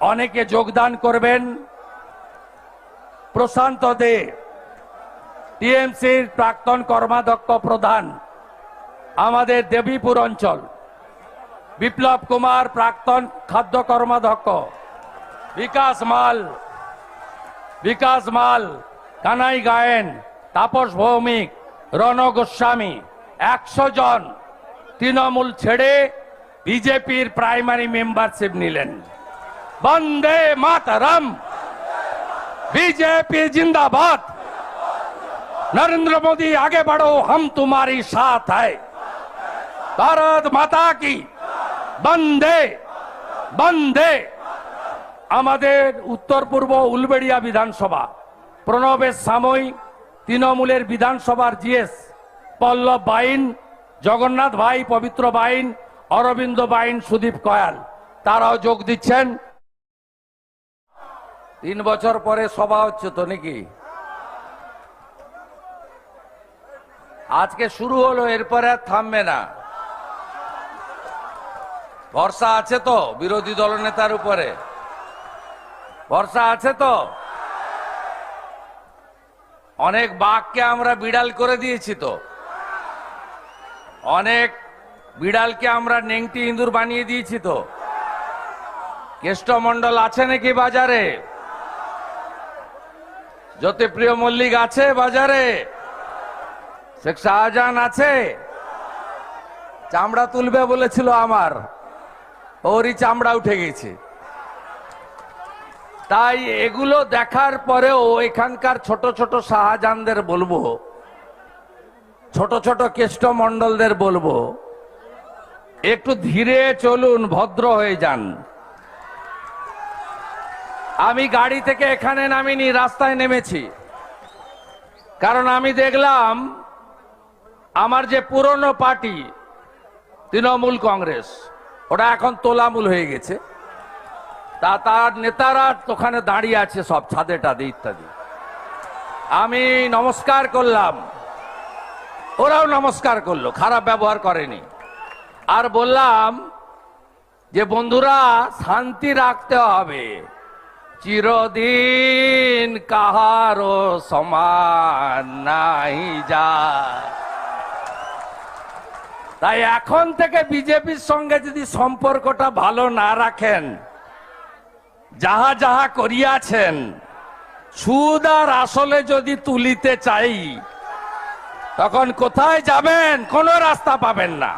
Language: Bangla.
অনেকে যোগদান করবেন। প্রশান্ত দে, টিএমসির প্রাক্তন কর্মাধ্যক্ষ প্রধান, আমাদের দেবীপুর অঞ্চল। বিপ্লব কুমার, প্রাক্তন খাদ্য কর্মাধ্যক্ষ। বিকাশ মাল বিকাশ মাল, কানাই গায়েন, তাপস ভৌমিক, রণ গোস্বামী, একশো জন, তৃণমূল ছেড়ে বিজেপির প্রাইমারি মেম্বারশিপ নিলেন। বন্দে মাতরম बीजेपी जिंदाबाद नरेंद्र मोदी आगे बढ़ो हम तुम्हारी साथ है भारत माता की বন্দে বন্দে আমাদের উত্তর পূর্ব উলবেড়িয়া বিধানসভা প্রণবের সাময়িক তৃণমূলের বিধানসভার জিএস পল্লব বাইন জগন্নাথ ভাই পবিত্র বাইন অরবিন্দ বাইন সুদীপ কয়াল তারাও যোগ দিচ্ছেন তিন বছর পরে সভা হচ্ছে তো নাকি? আজকে শুরু হলো, এরপরে আর থামবে না। ভরসা আছে তো বিরোধী দলনেতার উপরে? ভরসা আছে তো? অনেক বাঘকে আমরা বিড়াল করে দিয়েছি তো। অনেক বিড়ালকে আমরা নেংটি ইঁদুর বানিয়ে দিয়েছি তো। কেষ্টমন্ডল আছে নাকি বাজারে? জ্যোতিপ্রিয় মল্লিক আছে বাজারে? শেখ শাহজাহান আছে? চামড়া তুলবে বলেছিল আমার। ওরই চামড়া উঠে গেছে। তাই এগুলো দেখার পরেও এখানকার ছোট ছোট শাহজাহানদের বলব। ছোট ছোট কেষ্টমন্ডলদের বলব। একটু ধীরে চলুন, ভদ্র হয়ে যান। আমি গাড়ি থেকে এখানে নামিনি, রাস্তায় নেমেছি। কারণ আমি দেখলাম আমার যে পুরনো পার্টি, তৃণমূল কংগ্রেস, ওটা এখন তোলামূল হয়ে গেছে। তা তার নেতারা ওখানে দাঁড়িয়ে আছে সব, ছাদে টাদে ইত্যাদি। আমি নমস্কার করলাম। ওরাও নমস্কার করল, খারাপ ব্যবহার করেনি। আর বললাম যে, বন্ধুরা, শান্তি রাখতে হবে। চিরদিন কাহারো সমান নাই যা। তাই এখন থেকে বিজেপির সঙ্গে যদি সম্পর্কটা ভালো না রাখেন, যাহা যাহা করিয়াছেন, সুদ আর আসলে যদি তুলিতে চাই, তখন কোথায় যাবেন, কোনো রাস্তা পাবেন না।